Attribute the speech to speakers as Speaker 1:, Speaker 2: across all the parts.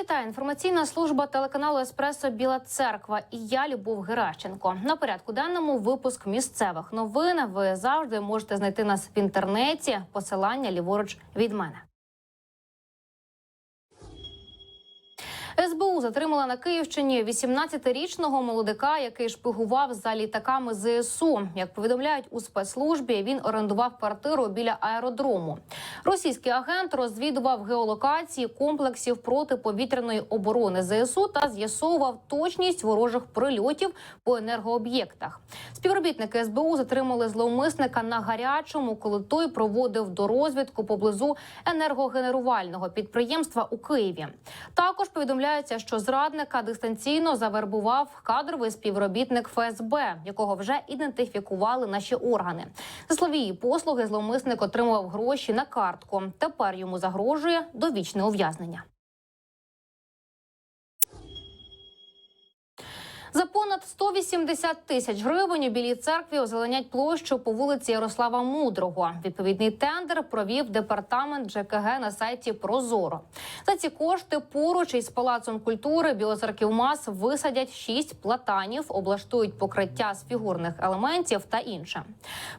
Speaker 1: вітає інформаційна служба телеканалу Еспресо Біла Церква. І я Любов Геращенко. На порядку денному випуск місцевих новин. Ви завжди можете знайти нас в інтернеті. Посилання ліворуч від мене. СБУ затримала на Київщині 18-річного молодика, який шпигував за літаками ЗСУ. Як повідомляють у спецслужбі, він орендував квартиру біля аеродрому. Російський агент розвідував геолокації комплексів протиповітряної оборони ЗСУ та з'ясовував точність ворожих прильотів по енергооб'єктах. Співробітники СБУ затримали зловмисника на гарячому, коли той проводив дорозвідку поблизу енергогенерувального підприємства у Києві. Також повідомляється, що зрадника дистанційно завербував кадровий співробітник ФСБ, якого вже ідентифікували наші органи. За словії послуги зловмисник отримував гроші на картку. Тепер йому загрожує довічне ув'язнення. За понад 180 тисяч гривень у білій церкві озеленять площу по вулиці Ярослава Мудрого. Відповідний тендер провів департамент ЖКГ на сайті Прозоро. За ці кошти поруч із палацом культури Біоцерківмас висадять шість платанів, облаштують покриття з фігурних елементів та інше.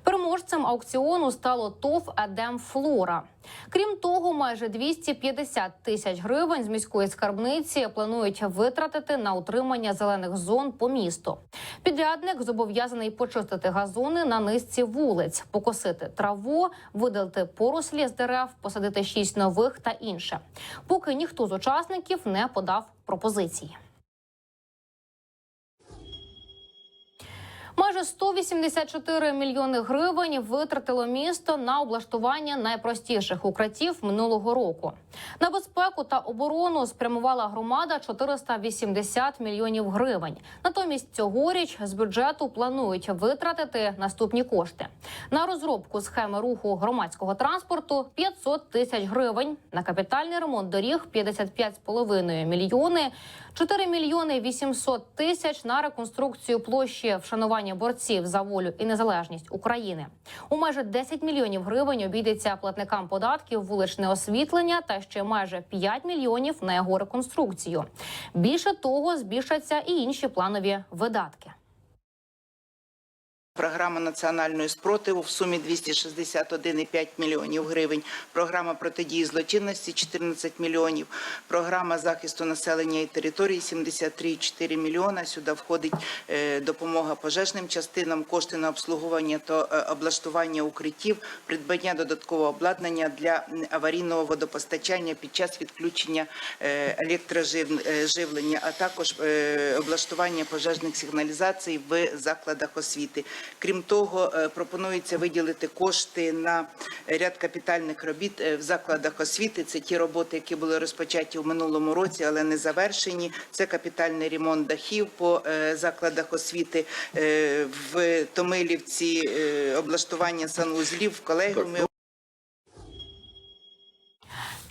Speaker 1: Переможцем аукціону стало ТОВ Едем Флора. Крім того, майже 250 тисяч гривень з міської скарбниці планують витратити на утримання зелених зон по місту. Підрядник зобов'язаний почистити газони на низці вулиць, покосити траву, видалити порослі з дерев, посадити шість нових та інше. Поки ніхто з учасників не подав пропозиції. Майже 184 мільйони гривень витратило місто на облаштування найпростіших укриттів минулого року. На безпеку та оборону спрямувала громада 480 мільйонів гривень. Натомість цьогоріч з бюджету планують витратити наступні кошти на розробку схеми руху громадського транспорту 500 тисяч гривень, на капітальний ремонт доріг 55,5 мільйони, 4 мільйони 800 тисяч на реконструкцію площі вшанування борців за волю і незалежність України. У майже 10 мільйонів гривень обійдеться платникам податків вуличне освітлення та ще майже 5 мільйонів на його реконструкцію. Більше того, збільшаться і інші планові видатки.
Speaker 2: Програма національної спротиву в сумі 261,5 мільйонів гривень. Програма протидії злочинності 14 мільйонів. Програма захисту населення і території 73,4 мільйона. Сюди входить е, допомога пожежним частинам, кошти на обслуговування та е, облаштування укриттів, придбання додаткового обладнання для аварійного водопостачання під час відключення е, електроживлення, а також облаштування пожежних сигналізацій в закладах освіти. Крім того, е, пропонується виділити кошти на ряд капітальних робіт е, в закладах освіти. Це ті роботи, які були розпочаті в минулому році, але не завершені. Це капітальний ремонт дахів по е, закладах освіти в Томилівці, облаштування санузлів, в колегіумі.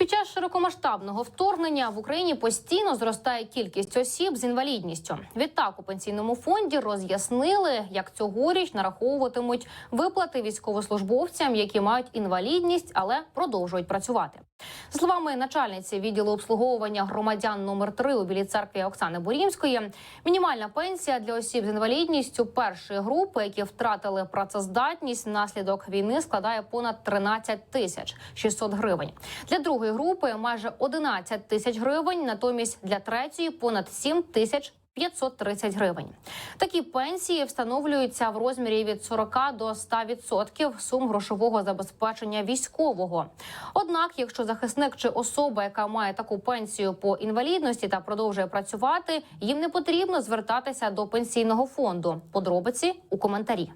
Speaker 1: Під час широкомасштабного вторгнення в Україні постійно зростає кількість осіб з інвалідністю. Відтак у пенсійному фонді роз'яснили, як цьогоріч нараховуватимуть виплати військовослужбовцям, які мають інвалідність, але продовжують працювати. За словами начальниці відділу обслуговування громадян номер 3 у Білій церкві Оксани Борімської, мінімальна пенсія для осіб з інвалідністю першої групи, які втратили працездатність внаслідок війни, складає понад 13 тисяч 600 гривень. Для другої групи майже 11 тисяч гривень. Натомість для третьої понад 7 тисяч 530 гривень. Такі пенсії встановлюються в розмірі від 40 до 100% сум грошового забезпечення військового. Однак, якщо захисник чи особа, яка має таку пенсію по інвалідності та продовжує працювати, їм не потрібно звертатися до пенсійного фонду. Подробиці у коментарі.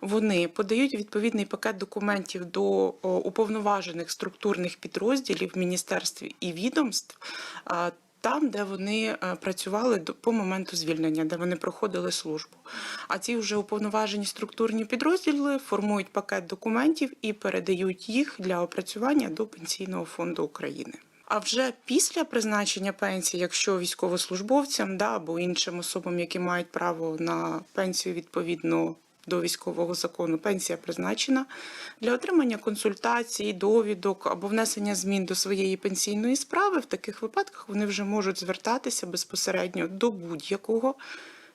Speaker 3: Вони подають відповідний пакет документів до уповноважених структурних підрозділів в міністерстві і відомств. Там, де вони е, працювали по моменту звільнення, де вони проходили службу. А ці вже уповноважені структурні підрозділи формують пакет документів і передають їх для опрацювання до Пенсійного фонду України. А вже після призначення пенсії, якщо військовослужбовцям да, або іншим особам, які мають право на пенсію відповідно до військового закону пенсія призначена для отримання консультацій, довідок або внесення змін до своєї пенсійної справи. В таких випадках вони вже можуть звертатися безпосередньо до будь-якого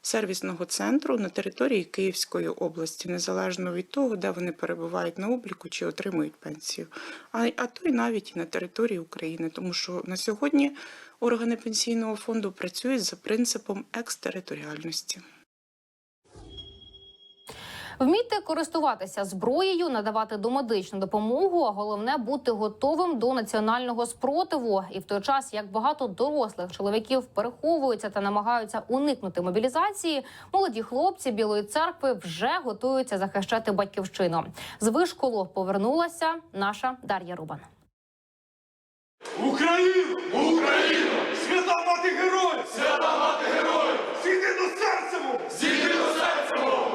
Speaker 3: сервісного центру на території Київської області, незалежно від того, де вони перебувають на обліку чи отримують пенсію, а, а то й навіть і на території України, тому що на сьогодні органи пенсійного фонду працюють за принципом екстериторіальності.
Speaker 1: Вміти користуватися зброєю, надавати домедичну допомогу, а головне бути готовим до національного спротиву. І в той час, як багато дорослих чоловіків переховуються та намагаються уникнути мобілізації, молоді хлопці Білої церкви вже готуються захищати батьківщину. З вишколу повернулася наша Дар'я Рубан.
Speaker 4: Україну! Україну! Свята мати героїв! Свята мати героїв! Зійди до серця! Зійди до серця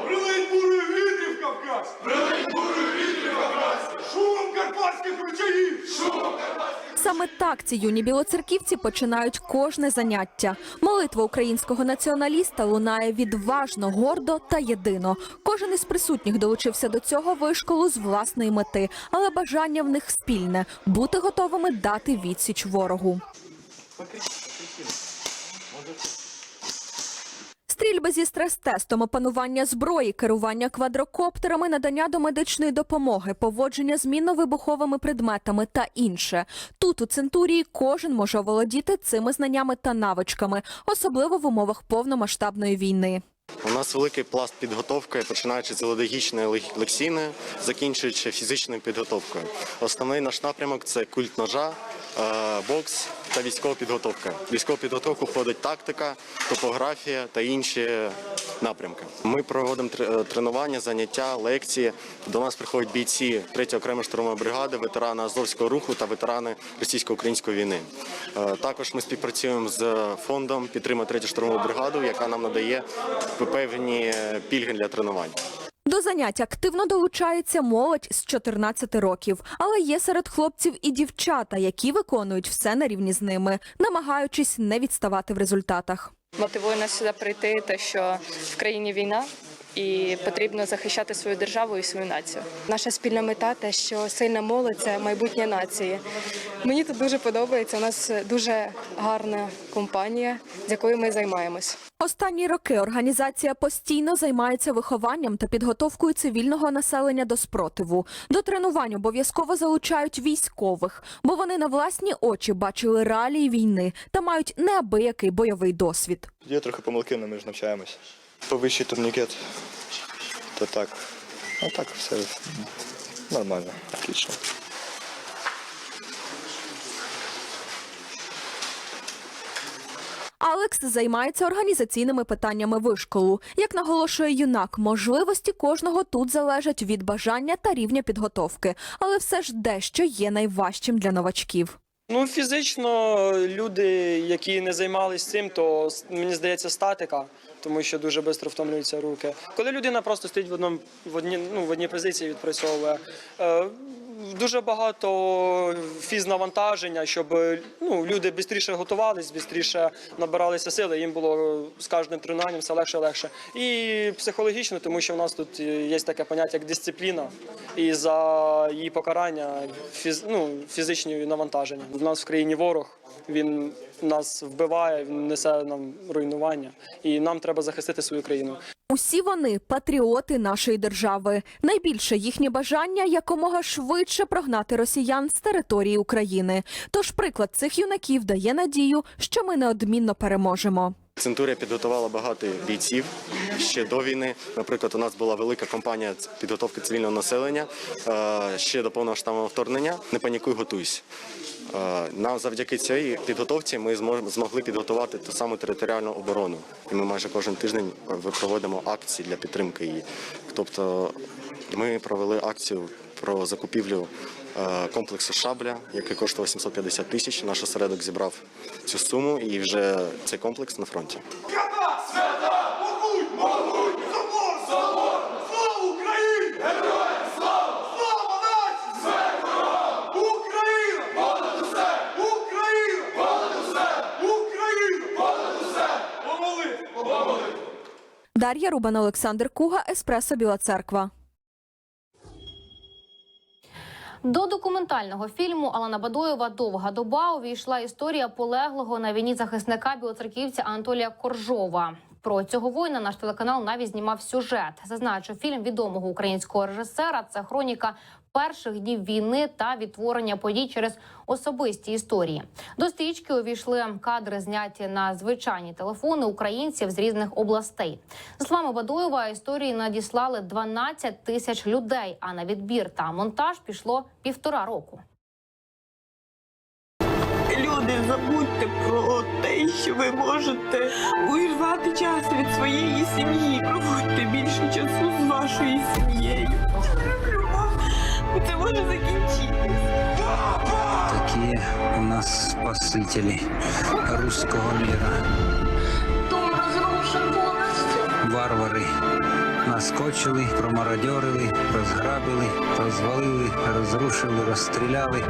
Speaker 4: Кавказ! Прилинь бурою вітрів Кавказ! Шумом карпатських ручаїв! Шумом
Speaker 5: Саме так ці юні білоцерківці починають кожне заняття. Молитва українського націоналіста лунає відважно, гордо та єдино. Кожен із присутніх долучився до цього вишколу з власної мети, але бажання в них спільне бути готовими дати відсіч ворогу. Стрільби зі стрес-тестом, опанування зброї, керування квадрокоптерами, надання домедичної допомоги, поводження з мінно-вибуховими предметами та інше. Тут у центурії кожен може володіти цими знаннями та навичками, особливо в умовах повномасштабної війни.
Speaker 6: У нас великий пласт підготовки, починаючи з ідеологічної лек- закінчуючи фізичною підготовкою. Основний наш напрямок це культ ножа, е, бокс та військова підготовка. Військову підготовку входить тактика, топографія та інші напрямки. Ми проводимо е, тренування, заняття, лекції. До нас приходять бійці 3 окремої штурмової бригади, ветерани Азовського руху та ветерани російсько-української війни. Е, Також ми співпрацюємо з фондом підтримує 3 штурмову бригаду, яка нам надає певні пільги для тренувань.
Speaker 5: До занять активно долучається молодь з 14 років, але є серед хлопців і дівчата, які виконують все на рівні з ними, намагаючись не відставати в результатах.
Speaker 7: Мотивує нас сюди прийти, те, що в країні війна. І потрібно захищати свою державу і свою націю.
Speaker 8: Наша спільна мета те, що сильна молодь це майбутнє нації. Мені тут дуже подобається. У нас дуже гарна компанія, з якою ми займаємось.
Speaker 5: Останні роки організація постійно займається вихованням та підготовкою цивільного населення до спротиву. До тренувань обов'язково залучають військових, бо вони на власні очі бачили реалії війни та мають неабиякий бойовий досвід.
Speaker 9: Є трохи помилки, але ми ж навчаємось. Повищий турнікет. То так. А так все нормально, отлично.
Speaker 5: Алекс займається організаційними питаннями вишколу. Як наголошує юнак, можливості кожного тут залежать від бажання та рівня підготовки, але все ж дещо є найважчим для новачків.
Speaker 10: Ну, фізично люди, які не займалися цим, то мені здається статика, тому що дуже швидко втомлюються руки. Коли людина просто стоїть в одному в одній, ну, в одній позиції, відпрацьовує. Е, Дуже багато фізнавантаження, щоб ну, люди швидше готувалися, швидше набиралися сили. Їм було з кожним тренуванням все легше легше. І психологічно, тому що в нас тут є таке поняття як дисципліна, і за її покарання фіз, ну, фізичні навантаження. В нас в країні ворог. Він нас вбиває, несе нам руйнування, і нам треба захистити свою країну.
Speaker 5: Усі вони патріоти нашої держави. Найбільше їхнє бажання якомога швидше прогнати росіян з території України. Тож приклад цих юнаків дає надію, що ми неодмінно переможемо.
Speaker 6: Центурія підготувала багато бійців ще до війни. Наприклад, у нас була велика кампанія підготовки цивільного населення е, ще до повномасштабного вторгнення. Не панікуй, готуйся. Е, Нам завдяки цій підготовці ми змогли підготувати ту саму територіальну оборону. І ми майже кожен тиждень е, проводимо акції для підтримки її. Тобто ми провели акцію про закупівлю комплексу шабля, який коштував 750 тисяч. Наш осередок зібрав цю суму, і вже цей комплекс на фронті.
Speaker 5: Дар'я Рубан, Олександр Куга, Еспресо Біла Церква.
Speaker 1: До документального фільму Алана Бадоєва Довга доба увійшла історія полеглого на війні захисника білоцерківця Анатолія Коржова. Про цього воїна наш телеканал навіть знімав сюжет. Зазначу, фільм відомого українського режисера. Це хроніка перших днів війни та відтворення подій через особисті історії. До стрічки увійшли кадри, зняті на звичайні телефони українців з різних областей. За словами Бадоєва, історії надіслали 12 тисяч людей. А на відбір та монтаж пішло півтора року.
Speaker 11: Люди, забудьте про те, що ви можете урвати час від своєї сім'ї. Проводьте більше часу з вашою сім'єю. Це може закінчитись.
Speaker 12: Такі у нас спасителі руського міра.
Speaker 11: Дом розрушен повністю.
Speaker 12: Варвари наскочили, промародьорили, розграбили, розвалили, розрушили, розстріляли.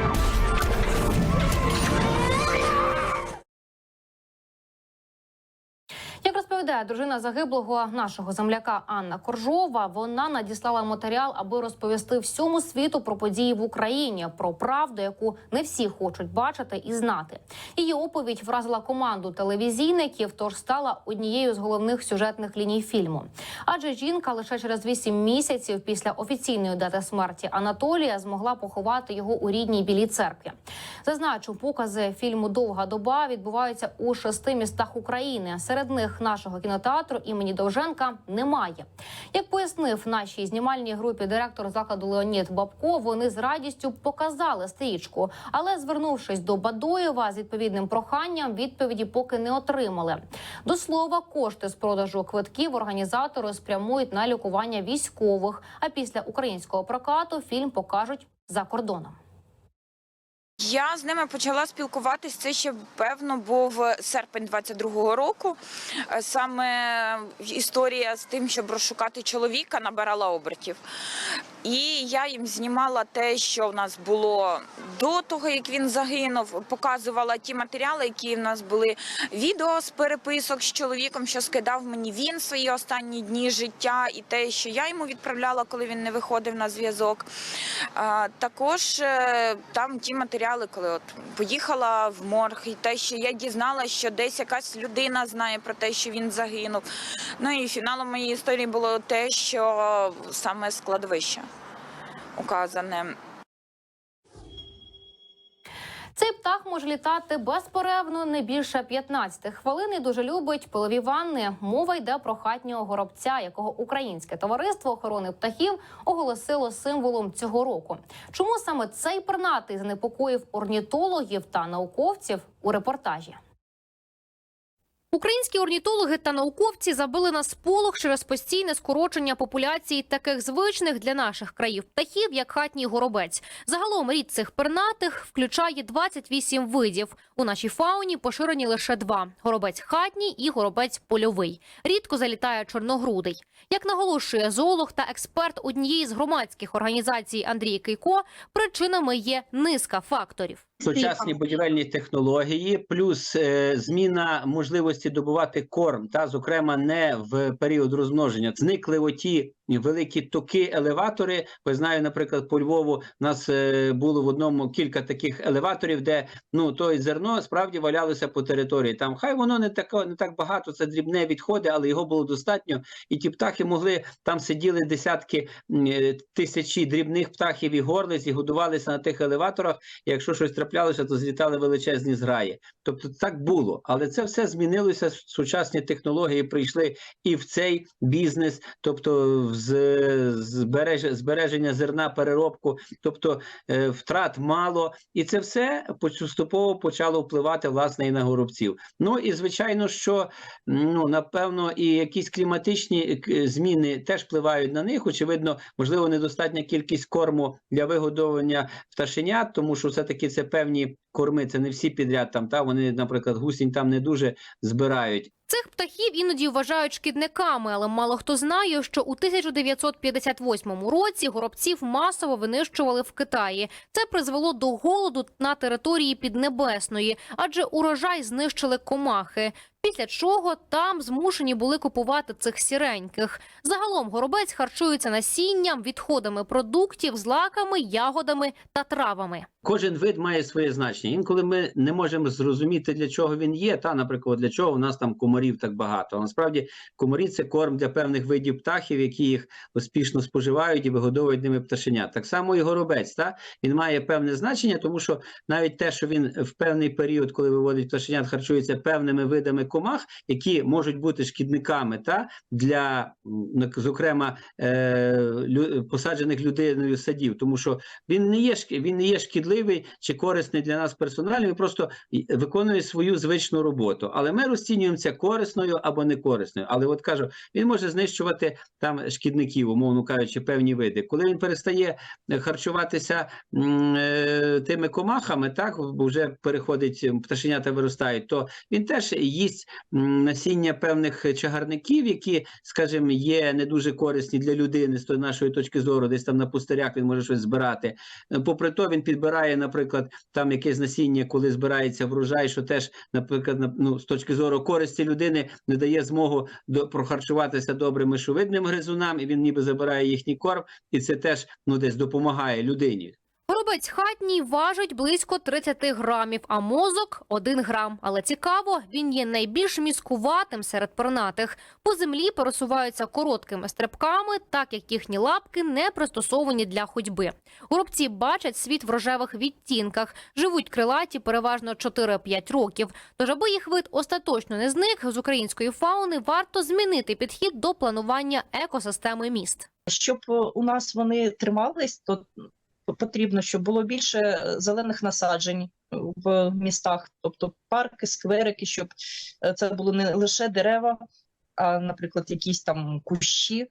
Speaker 1: Розповідає дружина загиблого нашого земляка Анна Коржова, вона надіслала матеріал, аби розповісти всьому світу про події в Україні, про правду, яку не всі хочуть бачити і знати. Її оповідь вразила команду телевізійників, тож стала однією з головних сюжетних ліній фільму. Адже жінка лише через вісім місяців після офіційної дати смерті Анатолія змогла поховати його у рідній білій церкві. Зазначу, покази фільму Довга доба відбуваються у шести містах України. Серед них нашого кінотеатру імені Довженка немає. Як пояснив нашій знімальній групі директор закладу Леонід Бабко, вони з радістю показали стрічку, але звернувшись до Бадоєва з відповідним проханням, відповіді поки не отримали. До слова, кошти з продажу квитків організатори спрямують на лікування військових. А після українського прокату фільм покажуть за кордоном.
Speaker 11: Я з ними почала спілкуватись. Це ще певно був серпень 22-го року. Е, Саме історія з тим, щоб розшукати чоловіка, набирала обертів. І я їм знімала те, що в нас було до того, як він загинув. Показувала ті матеріали, які в нас були відео з переписок з чоловіком, що скидав мені він свої останні дні життя, і те, що я йому відправляла, коли він не виходив на зв'язок. Також е, там ті матеріали, коли от поїхала в морг, і те, що я дізналася, що десь якась людина знає про те, що він загинув. Ну і фіналом моєї історії було те, що саме складовище указане.
Speaker 1: Птах може літати безперервно не більше 15 хвилин і дуже любить пилові ванни. Мова йде про хатнього горобця, якого українське товариство охорони птахів оголосило символом цього року. Чому саме цей пернатий занепокоїв орнітологів та науковців у репортажі? Українські орнітологи та науковці забили на сполох через постійне скорочення популяції таких звичних для наших країв птахів, як хатній горобець. Загалом рід цих пернатих включає 28 видів. У нашій фауні поширені лише два: горобець хатній і горобець польовий. Рідко залітає чорногрудий. Як наголошує зоолог та експерт однієї з громадських організацій Андрій Кейко, причинами є низка факторів.
Speaker 13: Сучасні будівельні технології, плюс е, зміна можливості добувати корм, та зокрема не в період розмноження. Зникли оті великі токи, елеватори. Ви знаю, наприклад, по Львову у нас е, було в одному кілька таких елеваторів, де ну то зерно справді валялося по території. Там хай воно не тако, не так багато, це дрібне відходи, але його було достатньо. І ті птахи могли там сиділи десятки е, тисячі дрібних птахів і горлиць і годувалися на тих елеваторах. Якщо щось траплялося, то злітали величезні зграї. Тобто так було, але це все змінилося. Сучасні технології прийшли і в цей бізнес, тобто в збереження зерна, переробку, тобто е, втрат мало, і це все поступово почало впливати власне і на горобців. Ну і звичайно, що ну напевно і якісь кліматичні е, зміни теж впливають на них. Очевидно, можливо, недостатня кількість корму для вигодовування пташенят, тому що все таки це певні корми, це не всі підряд там. Та вони, наприклад, гусінь там не дуже збирають.
Speaker 1: Цих птахів іноді вважають шкідниками, але мало хто знає, що у 1958 році горобців масово винищували в Китаї. Це призвело до голоду на території Піднебесної, адже урожай знищили комахи. Після чого там змушені були купувати цих сіреньких. Загалом горобець харчується насінням, відходами продуктів, злаками, ягодами та травами.
Speaker 13: Кожен вид має своє значення. Інколи ми не можемо зрозуміти, для чого він є. Та, наприклад, для чого у нас там комарів так багато. А насправді комарі це корм для певних видів птахів, які їх успішно споживають і вигодовують ними пташенят. Так само і горобець. Та він має певне значення, тому що навіть те, що він в певний період, коли виводить пташенят, харчується певними видами комах, які можуть бути шкідниками, та для зокрема е, посаджених людиною садів, тому що він не є він не є шкідливий чи корисний для нас персонально, він просто виконує свою звичну роботу. Але ми розцінюємо це корисною або не корисною. Але от кажу, він може знищувати там шкідників, умовно кажучи, певні види. Коли він перестає е, харчуватися е, тими комахами, так вже переходить пташенята виростають, то він теж їсть насіння певних чагарників, які, скажімо, є не дуже корисні для людини з нашої точки зору, десь там на пустирях він може щось збирати. Е, Попри то, він підбирає, наприклад, там якесь насіння, коли збирається врожай, що теж, наприклад, на- ну, з точки зору користі людини не дає змогу до прохарчуватися добрим мишовидним гризунам, і він ніби забирає їхній корм, і це теж ну десь допомагає людині.
Speaker 1: Горобець хатній важить близько 30 грамів, а мозок – 1 грам. Але цікаво, він є найбільш міскуватим серед пернатих. По землі пересуваються короткими стрибками, так як їхні лапки не пристосовані для ходьби. Горобці бачать світ в рожевих відтінках, живуть крилаті переважно 4-5 років. Тож, аби їх вид остаточно не зник, з української фауни варто змінити підхід до планування екосистеми міст.
Speaker 14: Щоб у нас вони тримались, то потрібно, щоб було більше е, зелених насаджень в містах, тобто парки, скверики, щоб е, це були не лише дерева, а, наприклад, якісь там кущі,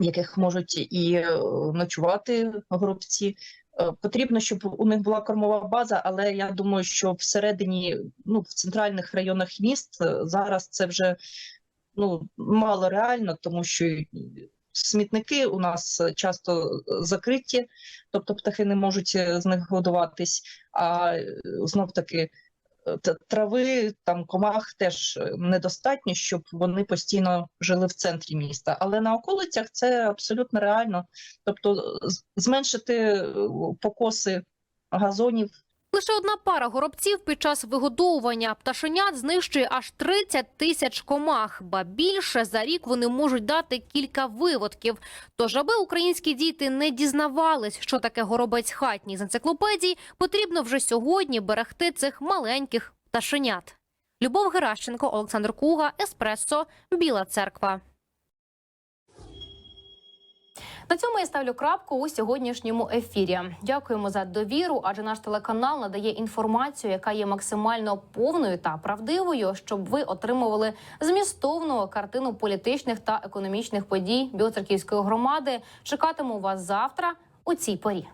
Speaker 14: в яких можуть і е, ночувати горобці. Е, Потрібно, щоб у них була кормова база, але я думаю, що всередині, ну, в центральних районах міст е, зараз це вже ну, мало реально, тому що смітники у нас е, часто закриті, тобто птахи не можуть е, з них годуватись, а знов таки е, трави, там комах теж е, недостатньо, щоб вони постійно жили в центрі міста. Але на околицях це абсолютно реально. Тобто зменшити е, покоси газонів
Speaker 1: Лише одна пара горобців під час вигодовування пташенят знищує аж 30 тисяч комах, ба більше за рік вони можуть дати кілька виводків. Тож, аби українські діти не дізнавались, що таке горобець хатній з енциклопедії, потрібно вже сьогодні берегти цих маленьких пташенят. Любов Геращенко, Олександр Куга, Еспресо, Біла Церква. На цьому я ставлю крапку у сьогоднішньому ефірі. Дякуємо за довіру, адже наш телеканал надає інформацію, яка є максимально повною та правдивою, щоб ви отримували змістовну картину політичних та економічних подій Білоцерківської громади. Чекатиму вас завтра у цій порі.